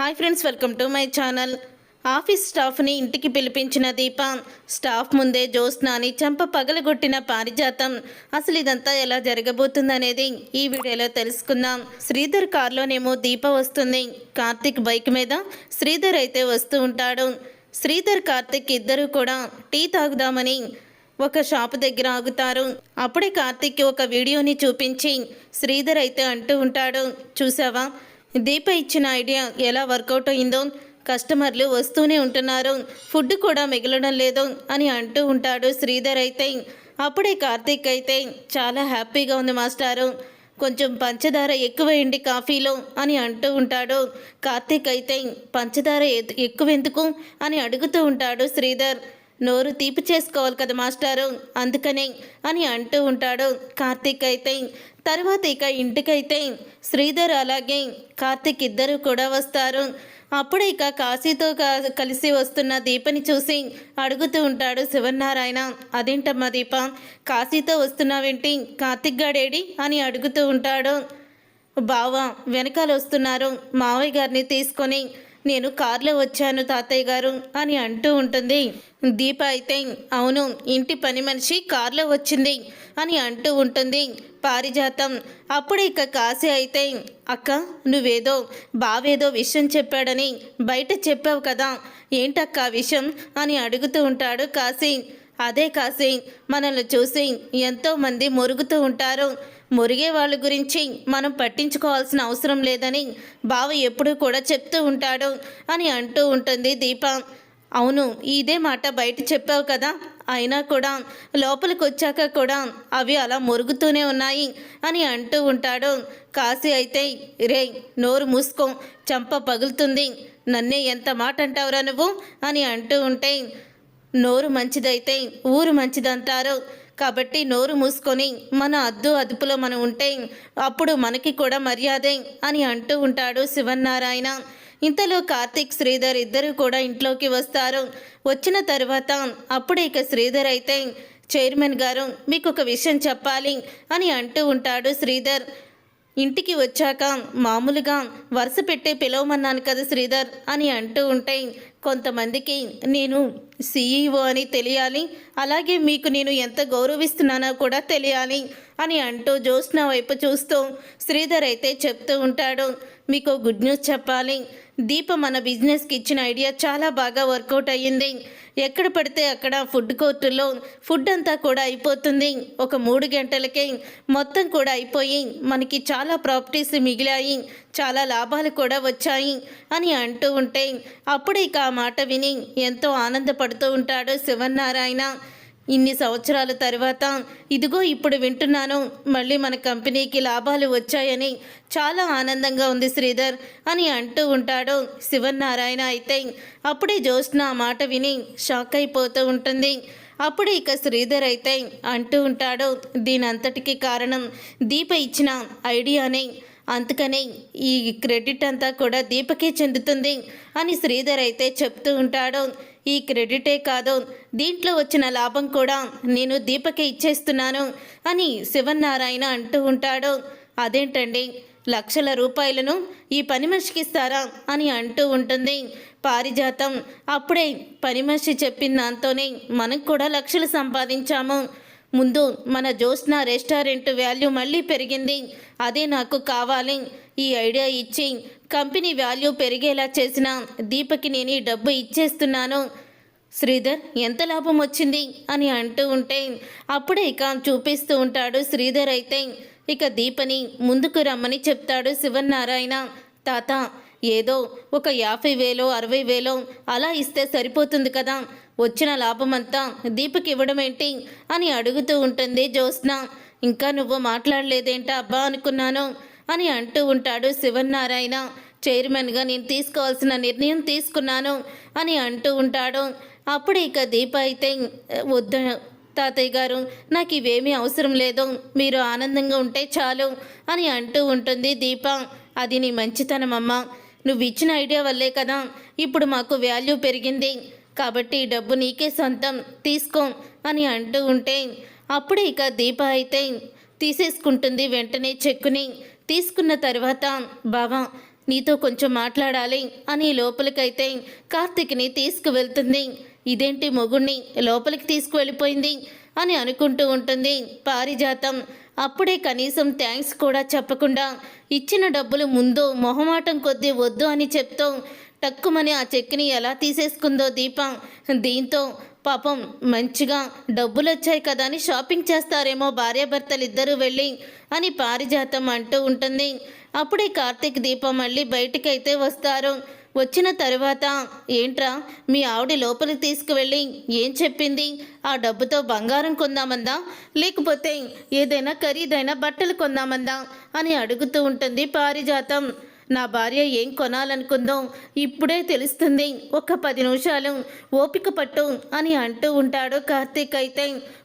Hi friends welcome to my channel. Office స్టాఫ్ని ఇంటికి పిలిపించిన దీప staff ముందే జ్యోత్స్నాని చంప పగలగొట్టిన పారిజాతం. అసలు ఇదంతా ఎలా జరగబోతుందనేది ఈ వీడియోలో తెలుసుకుందాం. శ్రీధర్ కార్లోనేమో దీప వస్తుంది. కార్తిక్ బైక్ మీద శ్రీధర్ అయితే వస్తూ ఉంటాడు. శ్రీధర్ కార్తిక్ ఇద్దరు కూడా టీ తాగుదామని ఒక షాప్ దగ్గర ఆగుతారు. అప్పుడే కార్తిక్ ఒక వీడియోని చూపించి శ్రీధర్ అయితే అంటూ ఉంటాడు చూసావా? దీప ఇచ్చిన ఐడియా ఎలా వర్కౌట్ అయిందో కస్టమర్లు వస్తూనే ఉంటున్నారు ఫుడ్ కూడా మిగలడం లేదు అని అంటూ ఉంటాడు శ్రీధర్ అయితే. అప్పుడే కార్తీక్ అయితే చాలా హ్యాపీగా ఉంది మాస్టారు కొంచెం పంచదార ఎక్కువేయండి కాఫీలో అని అంటూ ఉంటాడు. కార్తీక్ అయితే పంచదార ఎక్కువెందుకు ఎక్కువ ఎందుకు అని అడుగుతూ ఉంటాడు శ్రీధర్. నోరు తీపి చేసుకోవాలి కదా మాస్టారు అందుకనే అని అంటూ ఉంటాడు. కార్తీక్ అయితే తర్వాత ఇక ఇంటికైతే శ్రీధర్ అలాగే కార్తీక్ ఇద్దరు కూడా వస్తారు. అప్పుడు ఇక కాశీతో క- కలిసి వస్తున్న దీపని చూసి అడుగుతూ ఉంటాడు శివనారాయణ అదేంటమ్మా దీప? కాశీతో వస్తున్నావేంటి? కార్తిక్ గాడేడి? అని అడుగుతూ ఉంటాడు. బావ వెనకాల వస్తున్నారు. మావయ్య గారిని తీసుకొని నేను కార్లో వచ్చాను తాతయ్య గారు అని అంటూ ఉంటుంది. దీప అయితే అవును ఇంటి పని మనిషి కార్లో వచ్చింది అని అంటూ ఉంటుంది. పారిజాతం అప్పుడు ఇక కాశీ అయితే అక్క నువ్వేదో బావేదో విషయం చెప్పాడని బయట చెప్పావు కదా ఏంటక్క విషయం అని అడుగుతూ ఉంటాడు కాశీ. అదే కాశీ మనల్ని చూసి ఎంతోమంది మురుగుతూ ఉంటారు. మురిగే వాళ్ళ గురించి మనం పట్టించుకోవాల్సిన అవసరం లేదని బావ ఎప్పుడూ కూడా చెప్తూ ఉంటాడు అని అంటూ ఉంటుంది దీప. అవును ఇదే మాట బయట చెప్పావు కదా. అయినా కూడా లోపలికి వచ్చాక కూడా అవి అలా మురుగుతూనే ఉన్నాయి అని అంటూ ఉంటాడు. కాశీ అయితే రే నోరు మూసుకో చంప పగులుతుంది. నన్నే ఎంత మాట అంటావురా నువ్వు? అని అంటూ ఉంటే నోరు మంచిదైతే ఊరు మంచిదంటారు. కాబట్టి నోరు మూసుకొని మన అద్దు అదుపులో మనం ఉంటే అప్పుడు మనకి కూడా మర్యాదే అని అంటూ ఉంటాడు శివన్నారాయణ. ఇంతలో కార్తీక్ శ్రీధర్ ఇద్దరు కూడా ఇంట్లోకి వస్తారు. వచ్చిన తర్వాత అప్పుడు ఇక శ్రీధర్ అయితే చైర్మన్ గారు మీకు ఒక విషయం చెప్పాలి అని అంటూ ఉంటాడు శ్రీధర్. ఇంటికి వచ్చాక మామూలుగా వరుస పెట్టి పిలవమన్నాను కదా శ్రీధర్ అని అంటూ ఉంటే కొంతమందికి నేను సీఈఓ అని తెలియాలి అలాగే మీకు నేను ఎంత గౌరవిస్తున్నానో కూడా తెలియాలి అని అంటూ జ్యోత్స్న వైపు చూస్తూ శ్రీధర్ అయితే చెప్తూ ఉంటాడు మీకు గుడ్ న్యూస్ చెప్పాలి. దీప మన బిజినెస్కి ఇచ్చిన ఐడియా చాలా బాగా వర్కౌట్ అయ్యింది. ఎక్కడ పడితే అక్కడ ఫుడ్ కోర్టులో ఫుడ్ అంతా కూడా అయిపోతుంది. ఒక మూడు గంటలకే మొత్తం కూడా అయిపోయి మనకి చాలా ప్రాపర్టీస్ మిగిలాయి చాలా లాభాలు కూడా వచ్చాయి అని అంటూ ఉంటే అప్పుడే ఇక మాట విని ఎంతో ఆనందపడుతూ ఉంటాడు శివన్నారాయణ. ఇన్ని సంవత్సరాల తర్వాత ఇదిగో ఇప్పుడు వింటున్నాను మళ్ళీ మన కంపెనీకి లాభాలు వచ్చాయని చాలా ఆనందంగా ఉంది శ్రీధర్ అని అంటూ ఉంటాడు శివన్నారాయణ అయితే. అప్పుడే జ్యోత్స్న ఆ మాట విని షాక్ అయిపోతూ ఉంటుంది. అప్పుడు ఇక శ్రీధర్ అయితే అంటూ ఉంటాడు దీనంతటికీ కారణం దీప ఇచ్చిన ఐడియానే. అందుకనే ఈ క్రెడిట్ అంతా కూడా దీపకే చెందుతుంది అని శ్రీధర్ అయితే చెప్తూ ఉంటాడు. ఈ క్రెడిటే కాదు దీంట్లో వచ్చిన లాభం కూడా నేను దీపకే ఇచ్చేస్తున్నాను అని శివనారాయణ అంటూ ఉంటాడు. అదేంటండి? లక్షల రూపాయలను ఈ పని మనిషికి ఇస్తారా అని అంటూ ఉంటుంది. పారిజాతం అప్పుడే పని మనిషి చెప్పిన దాంతోనే మనం కూడా లక్షలు సంపాదించాము. ముందు మన జ్యోత్స్న రెస్టారెంట్ వాల్యూ మళ్ళీ పెరిగింది. అదే నాకు కావాలి. ఈ ఐడియా ఇచ్చి కంపెనీ వాల్యూ పెరిగేలా చేసిన దీపకి నేను ఈ డబ్బు ఇచ్చేస్తున్నాను. శ్రీధర్ ఎంత లాభం వచ్చింది? అని అంటూ ఉంటే అప్పుడే ఇక చూపిస్తూ ఉంటాడు శ్రీధర్ అయితే. ఇక దీపని ముందుకు రమ్మని చెప్తాడు శివనారాయణ తాత ఏదో ఒక యాభై వేలో అరవై వేలో అలా ఇస్తే సరిపోతుంది కదా? వచ్చిన లాభమంతా దీపకి ఇవ్వడం ఏంటి అని అడుగుతూ ఉంటుంది జ్యోత్స్న. ఇంకా నువ్వు మాట్లాడలేదేంటా అబ్బా అనుకున్నాను అని అంటూ ఉంటాడు శివనారాయణ చైర్మన్గా నేను తీసుకోవాల్సిన నిర్ణయం తీసుకున్నాను అని అంటూ ఉంటాడు. అప్పుడు ఇక దీప అయితే వద్ద తాతయ్య గారు నాకు ఇవేమీ అవసరం లేదు మీరు ఆనందంగా ఉంటే చాలు అని అంటూ ఉంటుంది దీప. అది నీ మంచితనం అమ్మ నువ్వు ఇచ్చిన ఐడియా వల్లే కదా ఇప్పుడు మాకు వాల్యూ పెరిగింది. కాబట్టి ఈ డబ్బు నీకే సొంతం తీసుకో అని అంటూ ఉంటే అప్పుడే ఇక దీప అయితే తీసేసుకుంటుంది వెంటనే చెక్కుని. తీసుకున్న తర్వాత బావా నీతో కొంచెం మాట్లాడాలి అని లోపలికైతే కార్తిక్ని తీసుకువెళ్తుంది. ఇదేంటి మొగుణ్ణి లోపలికి తీసుకువెళ్ళిపోయింది? అని అనుకుంటూ ఉంటుంది పారిజాతం. అప్పుడే కనీసం థ్యాంక్స్ కూడా చెప్పకుండా ఇచ్చిన డబ్బులు ముందు మొహమాటం కొద్దీ వద్దు అని చెప్తూ టక్కుమని ఆ చెక్కిని ఎలా తీసేసుకుందో దీప? దీంతో పాపం మంచిగా డబ్బులు వచ్చాయి కదా అని షాపింగ్ చేస్తారేమో భార్యాభర్తలు ఇద్దరూ వెళ్ళి అని పారిజాతం అంటూ ఉంటుంది. అప్పుడే కార్తీక్ దీపం మళ్ళీ బయటికైతే వస్తారు. వచ్చిన తరువాత ఏంట్రా మీ ఆవిడ లోపలికి తీసుకువెళ్ళి ఏం చెప్పింది? ఆ డబ్బుతో బంగారం కొందామందా? లేకపోతే ఏదైనా ఖరీదైన బట్టలు కొందామందా? అని అడుగుతూ ఉంటుంది పారిజాతం. నా భార్య ఏం కొనాలనుకుందో ఇప్పుడే తెలుస్తుంది. ఒక పది నిమిషాలు ఓపిక పట్టు అని అంటూ ఉంటాడు కార్తీక్ అయితే.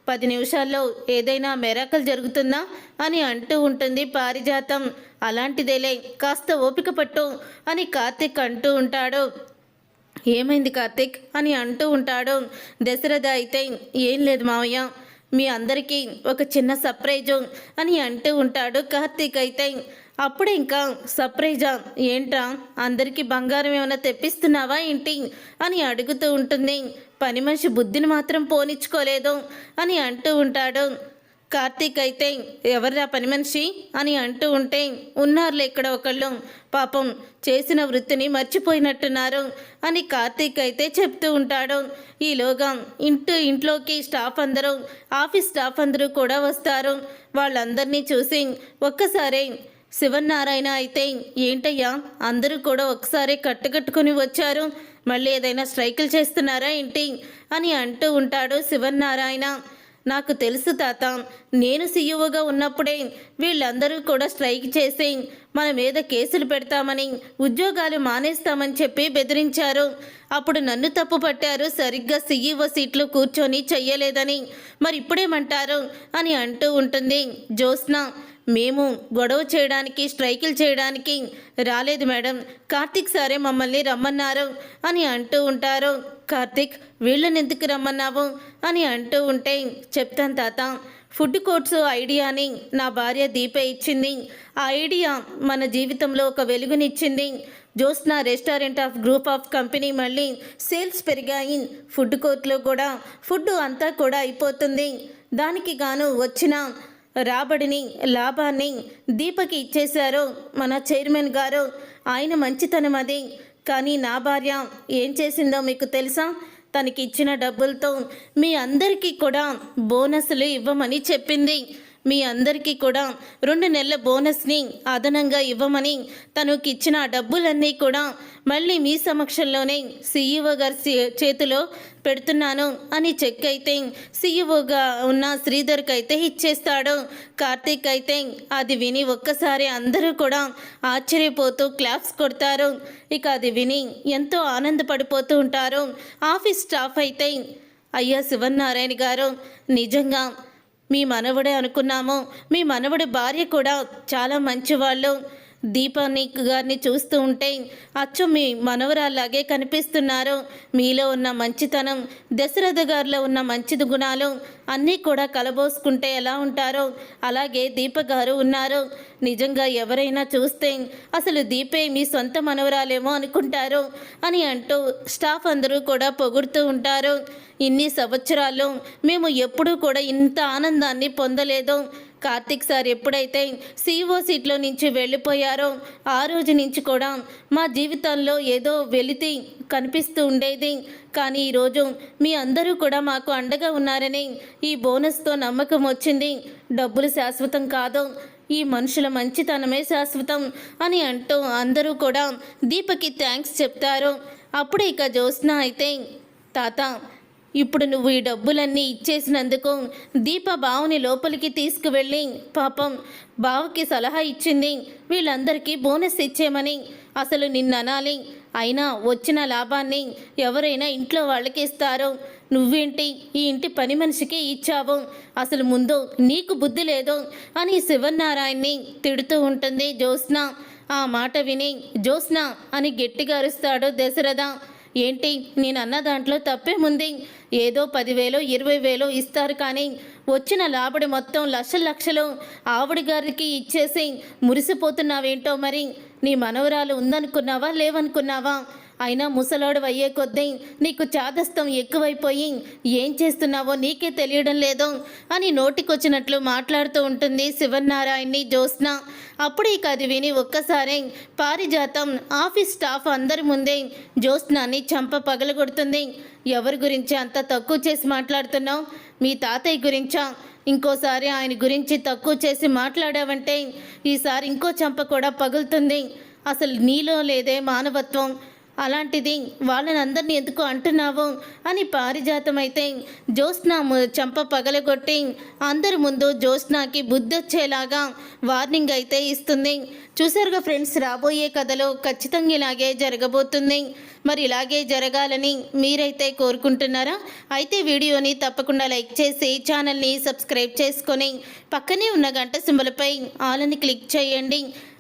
పది నిమిషాల్లో ఏదైనా మెరాకల్ జరుగుతుందా అని అంటూ ఉంటుంది పారిజాతం. అలాంటిదేలే కాస్త ఓపిక పట్టు అని కార్తీక్ అంటూ ఉంటాడు. ఏమైంది కార్తీక్ అని అంటూ ఉంటాడు. దశరథ అయితే ఏం లేదు మావయ్య మీ అందరికీ ఒక చిన్న సర్ప్రైజు అని అంటూ ఉంటాడు కార్తీక్ అయితే. అప్పుడు ఇంకా సర్ప్రైజా ఏంట్రా? అందరికీ బంగారం ఏమైనా తెప్పిస్తున్నావా ఏంటి? అని అడుగుతూ ఉంటుంది. పని మనిషి బుద్ధిని మాత్రం పోనిచ్చుకోలేదు అని అంటూ ఉంటాడు. కార్తీక్ అయితే ఎవర్రా పని మనిషి అని అంటూ ఉంటే ఉన్నారులే ఇక్కడ ఒకళ్ళు. పాపం చేసిన వృత్తిని మర్చిపోయినట్టున్నారు అని కార్తీక్ అయితే చెప్తూ ఉంటాడు. ఈలోగా ఇంటూ ఇంట్లోకి స్టాఫ్ అందరూ ఆఫీస్ స్టాఫ్ అందరూ కూడా వస్తారు. వాళ్ళందరినీ చూసి ఒక్కసారే శివనారాయణ అయితే ఏంటయ్యా అందరూ కూడా ఒకసారి కట్టుకట్టుకుని వచ్చారు. మళ్ళీ ఏదైనా స్ట్రైకులు చేస్తున్నారా ఏంటి? అని అంటూ ఉంటాడు శివనారాయణ నాకు తెలుసు తాత నేను సీఈఓగా ఉన్నప్పుడే వీళ్ళందరూ కూడా స్ట్రైక్ చేసి మన మీద కేసులు పెడతామని ఉద్యోగాలు మానేస్తామని చెప్పి బెదిరించారు. అప్పుడు నన్ను తప్పు పట్టారు సరిగ్గా సీఈఓ సీట్లు కూర్చొని చెయ్యలేదని. మరి ఇప్పుడేమంటారు అని అంటూ ఉంటుంది జ్యోత్స్న. మేము గొడవ చేయడానికి స్ట్రైకిల్ చేయడానికి రాలేదు మేడం. కార్తీక్ సారే మమ్మల్ని రమ్మన్నారు అని అంటూ ఉంటారు. కార్తీక్ వీళ్ళని ఎందుకు రమ్మన్నావు అని అంటూ ఉంటే చెప్తాను తాత. ఫుడ్ కోర్ట్స్ ఐడియాని నా భార్య దీప ఇచ్చింది. ఆ ఐడియా మన జీవితంలో ఒక వెలుగునిచ్చింది. Jyotsna restaurant of group of company మళ్ళీ సేల్స్ పెరిగాయి. ఫుడ్ కోర్ట్లో కూడా ఫుడ్ అంతా కూడా అయిపోతుంది. దానికి గాను వచ్చిన రాబడిని లాభాన్ని దీపకి ఇచ్చేశారు మన చైర్మన్ గారు. ఆయన మంచితనం అది. కానీ నా భార్య ఏం చేసిందో మీకు తెలుసా? తనకి ఇచ్చిన డబ్బులతో మీ అందరికీ కూడా బోనస్లు ఇవ్వమని చెప్పింది. మీ అందరికీ కూడా రెండు నెలల బోనస్ని అదనంగా ఇవ్వమని తనకిచ్చిన డబ్బులన్నీ కూడా మళ్ళీ మీ సమక్షంలోనే సీఈఓ గారి చే- చేతిలో పెడుతున్నాను అని చెక్ అయితే సీఈఓగా ఉన్న శ్రీధర్కి అయితే ఇచ్చేస్తాడు. కార్తీక్ అయితే అది విని ఒక్కసారి అందరూ కూడా ఆశ్చర్యపోతూ క్లాప్స్ కొడతారు. ఇక అది విని ఎంతో ఆనందపడిపోతూ ఉంటారు. ఆఫీస్ స్టాఫ్ అయితే అయ్యా శివన్నారాయణ గారు నిజంగా మీ మనవడే అనుకున్నాము. మీ మనవడి భార్య కూడా చాలా మంచివాళ్ళు. దీపాని గారిని చూస్తూ ఉంటే అచ్చు మీ మనవరాల్లాగే కనిపిస్తున్నారు. మీలో ఉన్న మంచితనం దశరథ గారిలో ఉన్న మంచి గుణాలు అన్నీ కూడా కలబోసుకుంటే ఎలా ఉంటారో అలాగే దీప గారు ఉన్నారు. నిజంగా ఎవరైనా చూస్తే అసలు దీపే మీ సొంత మనవరాలేమో అనుకుంటారు అని అంటూ స్టాఫ్ అందరూ కూడా పొగుడుతూ ఉంటారు. ఇన్ని సంవత్సరాలు మేము ఎప్పుడూ కూడా ఇంత ఆనందాన్ని పొందలేదు. కార్తిక్ సార్ ఎప్పుడైతే సీఓ సీట్లో నుంచి వెళ్ళిపోయారో ఆ రోజు నుంచి కూడా మా జీవితంలో ఏదో వెలితి కనిపిస్తూ ఉండేది. కానీ ఈరోజు మీ అందరూ కూడా మాకు అండగా ఉన్నారని ఈ బోనస్తో నమ్మకం వచ్చింది. డబ్బులు శాశ్వతం కాదు ఈ మనుషుల మంచితనమే శాశ్వతం అని అంటూ అందరూ కూడా దీపకి థ్యాంక్స్ చెప్తారు. అప్పుడు ఇక జ్యోత్స్న అయితే తాత ఇప్పుడు నువ్వు ఈ డబ్బులన్నీ ఇచ్చేసినందుకు దీప బావుని లోపలికి తీసుకువెళ్ళి పాపం బావకి సలహా ఇచ్చింది. వీళ్ళందరికీ బోనస్ ఇచ్చేమని అసలు నిన్న అనాలి అయినా వచ్చిన లాభాన్ని ఎవరైనా ఇంట్లో వాళ్ళకి ఇస్తారు. నువ్వేంటి ఈ ఇంటి పని మనిషికి ఇచ్చావు? అసలు ముందు నీకు బుద్ధి లేదు అని శివనారాయణని తిడుతూ ఉంటుంది జ్యోత్స్న. ఆ మాట విని జ్యోత్స్న అని గట్టిగా అరుస్తాడు దశరథ. ఏంటి? నేను అన్న దాంట్లో తప్పేముంది ఏదో పదివేలు ఇరవై వేలు ఇస్తారు కానీ వచ్చిన లాభడి మొత్తం లక్షల లక్షలు ఆవిడ గారికి ఇచ్చేసి మురిసిపోతున్నావేంటో మరి? నీ మనవరాలు ఉందనుకున్నావా లేవనుకున్నావా? అయినా ముసలోడు అయ్యే కొద్దీ నీకు చాదస్తం ఎక్కువైపోయి ఏం చేస్తున్నావో నీకే తెలియడం లేదో అని నోటికొచ్చినట్లు మాట్లాడుతూ ఉంటుంది శివనారాయణని జ్యోత్స్న. అప్పుడు ఇక అది విని ఒక్కసారి పారిజాతం ఆఫీస్ స్టాఫ్ అందరి ముందే జ్యోత్స్నాన్ని చంప పగలగొడుతుంది. ఎవరి గురించి అంత తక్కువ చేసి మాట్లాడుతున్నావు? మీ తాతయ్య గురించా? ఇంకోసారి ఆయన గురించి తక్కువ చేసి మాట్లాడావంటే ఈసారి ఇంకో చంప కూడా పగులుతుంది. అసలు నీలో లేదే మానవత్వం. అలాంటిది వాళ్ళని అందరినీ ఎందుకు అంటున్నావు అని పారిజాతం అయితే జ్యోత్స్న చంప పగలగొట్టి అందరి ముందు జ్యోత్స్నాకి బుద్ధి వచ్చేలాగా వార్నింగ్ అయితే ఇస్తుంది. చూసారుగా ఫ్రెండ్స్ రాబోయే కథలో ఖచ్చితంగా ఇలాగే జరగబోతుంది. మరి ఇలాగే జరగాలని మీరైతే కోరుకుంటున్నారా? అయితే వీడియోని తప్పకుండా లైక్ చేసి ఛానల్ని సబ్స్క్రైబ్ చేసుకొని పక్కనే ఉన్న గంట సింబలపై ఆలని క్లిక్ చేయండి.